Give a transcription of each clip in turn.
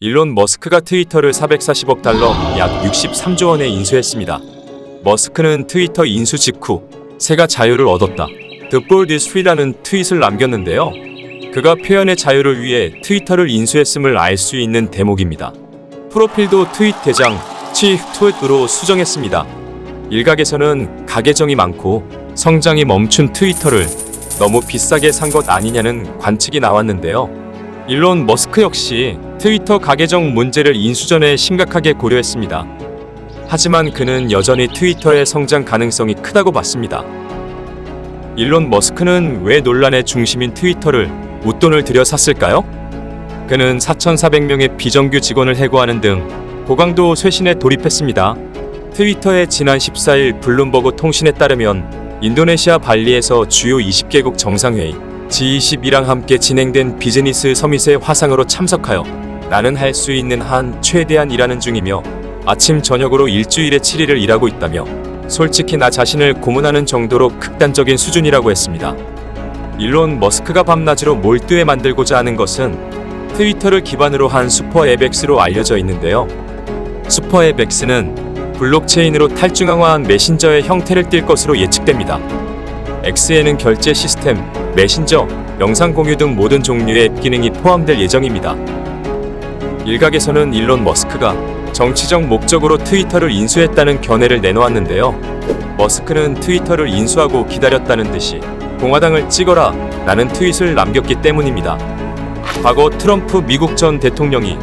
일론 머스크가 트위터를 440억 달러 약 63조 원에 인수했습니다. 머스크는 트위터 인수 직후 새가 자유를 얻었다. The bold is free라는 트윗을 남겼는데요. 그가 표현의 자유를 위해 트위터를 인수했음을 알 수 있는 대목입니다. 프로필도 트윗 대장 치 트윗으로 수정했습니다. 일각에서는 가계정이 많고 성장이 멈춘 트위터를 너무 비싸게 산 것 아니냐는 관측이 나왔는데요. 일론 머스크 역시 트위터 가계정 문제를 인수 전에 심각하게 고려했습니다. 하지만 그는 여전히 트위터의 성장 가능성이 크다고 봤습니다. 일론 머스크는 왜 논란의 중심인 트위터를 웃돈을 들여 샀을까요? 그는 4,400명의 비정규 직원을 해고하는 등 고강도 쇄신에 돌입했습니다. 트위터의 지난 14일 블룸버그 통신에 따르면 인도네시아 발리에서 주요 20개국 정상회의 G20이랑 함께 진행된 비즈니스 서밋의 화상으로 참석하여 나는 할 수 있는 한 최대한 일하는 중이며 아침 저녁으로 일주일에 7일을 일하고 있다며 솔직히 나 자신을 고문하는 정도로 극단적인 수준이라고 했습니다. 일론 머스크가 밤낮으로 몰두해 만들고자 하는 것은 트위터를 기반으로 한 슈퍼 앱엑스로 알려져 있는데요. 슈퍼 앱엑스는 블록체인으로 탈중앙화한 메신저의 형태를 띌 것으로 예측됩니다. X에는 결제 시스템, 메신저, 영상 공유 등 모든 종류의 앱 기능이 포함될 예정입니다. 일각에서는 일론 머스크가 정치적 목적으로 트위터를 인수했다는 견해를 내놓았는데요. 머스크는 트위터를 인수하고 기다렸다는 듯이 공화당을 찍어라 라는 트윗을 남겼기 때문입니다. 과거 트럼프 미국 전 대통령이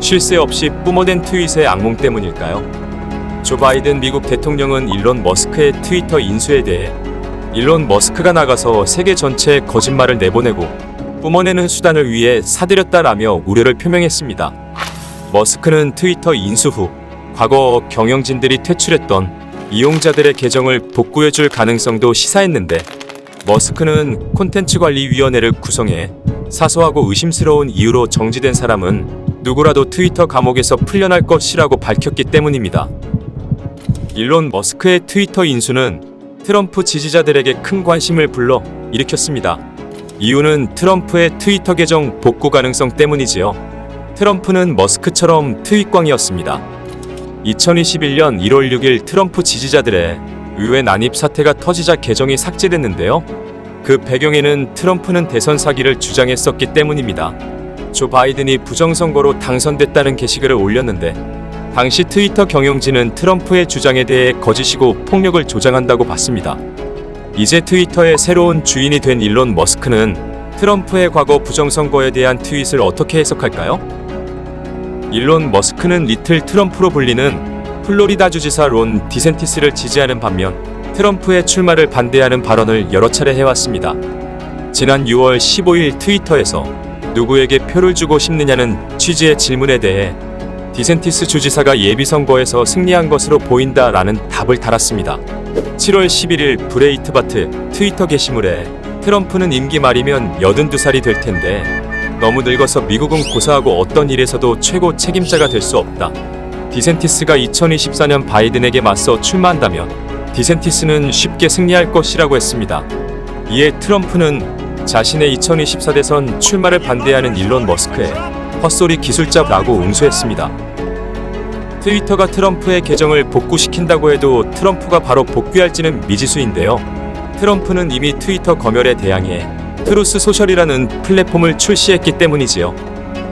쉴 새 없이 뿜어댄 트윗의 악몽 때문일까요? 조 바이든 미국 대통령은 일론 머스크의 트위터 인수에 대해 일론 머스크가 나가서 세계 전체에 거짓말을 내보내고 뿜어내는 수단을 위해 사들였다라며 우려를 표명했습니다. 머스크는 트위터 인수 후 과거 경영진들이 퇴출했던 이용자들의 계정을 복구해줄 가능성도 시사했는데 머스크는 콘텐츠 관리 위원회를 구성해 사소하고 의심스러운 이유로 정지된 사람은 누구라도 트위터 감옥에서 풀려날 것이라고 밝혔기 때문입니다. 일론 머스크의 트위터 인수는 트럼프 지지자들에게 큰 관심을 불러 일으켰습니다. 이유는 트럼프의 트위터 계정 복구 가능성 때문이지요. 트럼프는 머스크처럼 트윗광이었습니다. 2021년 1월 6일 트럼프 지지자들의 의회 난입 사태가 터지자 계정이 삭제됐는데요. 그 배경에는 트럼프는 대선 사기를 주장했었기 때문입니다. 조 바이든이 부정선거로 당선됐다는 게시글을 올렸는데 당시 트위터 경영진은 트럼프의 주장에 대해 거짓이고 폭력을 조장한다고 봤습니다. 이제 트위터의 새로운 주인이 된 일론 머스크는 트럼프의 과거 부정선거에 대한 트윗을 어떻게 해석할까요? 일론 머스크는 리틀 트럼프로 불리는 플로리다 주지사 론 디센티스를 지지하는 반면 트럼프의 출마를 반대하는 발언을 여러 차례 해왔습니다. 지난 6월 15일 트위터에서 누구에게 표를 주고 싶느냐는 취지의 질문에 대해 디센티스 주지사가 예비선거에서 승리한 것으로 보인다라는 답을 달았습니다. 7월 11일 브레이트바트 트위터 게시물에 트럼프는 임기 말이면 82살이 될 텐데 너무 늙어서 미국은 고사하고 어떤 일에서도 최고 책임자가 될 수 없다. 디센티스가 2024년 바이든에게 맞서 출마한다면 디센티스는 쉽게 승리할 것이라고 했습니다. 이에 트럼프는 자신의 2024 대선 출마를 반대하는 일론 머스크의 헛소리 기술자라고 응수했습니다. 트위터가 트럼프의 계정을 복구시킨다고 해도 트럼프가 바로 복귀할지는 미지수인데요. 트럼프는 이미 트위터 검열에 대항해 트루스 소셜이라는 플랫폼을 출시했기 때문이지요.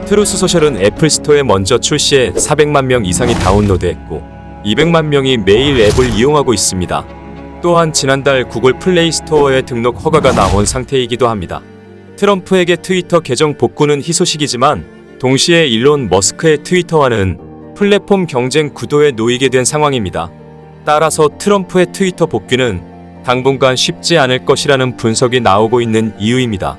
트루스 소셜은 애플 스토어에 먼저 출시해 400만 명 이상이 다운로드했고 200만 명이 매일 앱을 이용하고 있습니다. 또한 지난달 구글 플레이 스토어에 등록 허가가 나온 상태이기도 합니다. 트럼프에게 트위터 계정 복구는 희소식이지만 동시에 일론 머스크의 트위터와는 플랫폼 경쟁 구도에 놓이게 된 상황입니다. 따라서 트럼프의 트위터 복귀는 당분간 쉽지 않을 것이라는 분석이 나오고 있는 이유입니다.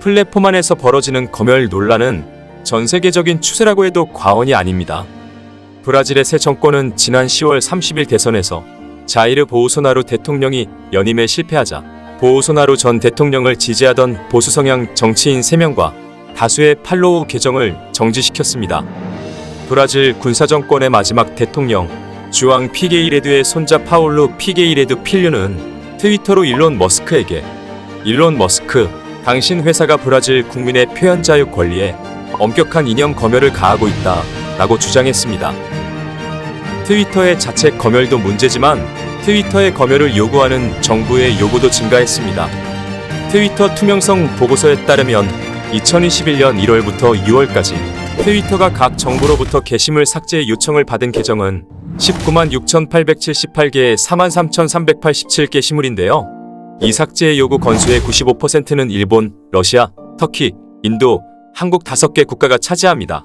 플랫폼 안에서 벌어지는 검열 논란은 전 세계적인 추세라고 해도 과언이 아닙니다. 브라질의 새 정권은 지난 10월 30일 대선에서 자이르 보우소나루 대통령이 연임에 실패하자 보우소나루 전 대통령을 지지하던 보수 성향 정치인 3명과 다수의 팔로우 계정을 정지시켰습니다. 브라질 군사정권의 마지막 대통령 주왕 피게이레드의 손자 파올로 피게이레드 필류는 트위터로 일론 머스크에게 일론 머스크, 당신 회사가 브라질 국민의 표현 자유 권리에 엄격한 이념 검열을 가하고 있다 라고 주장했습니다. 트위터의 자체 검열도 문제지만 트위터의 검열을 요구하는 정부의 요구도 증가했습니다. 트위터 투명성 보고서에 따르면 2021년 1월부터 6월까지 트위터가 각 정부로부터 게시물 삭제 요청을 받은 계정은 19만 6,878개의 43,387 게시물인데요. 이 삭제 요구 건수의 95%는 일본, 러시아, 터키, 인도, 한국 5개 국가가 차지합니다.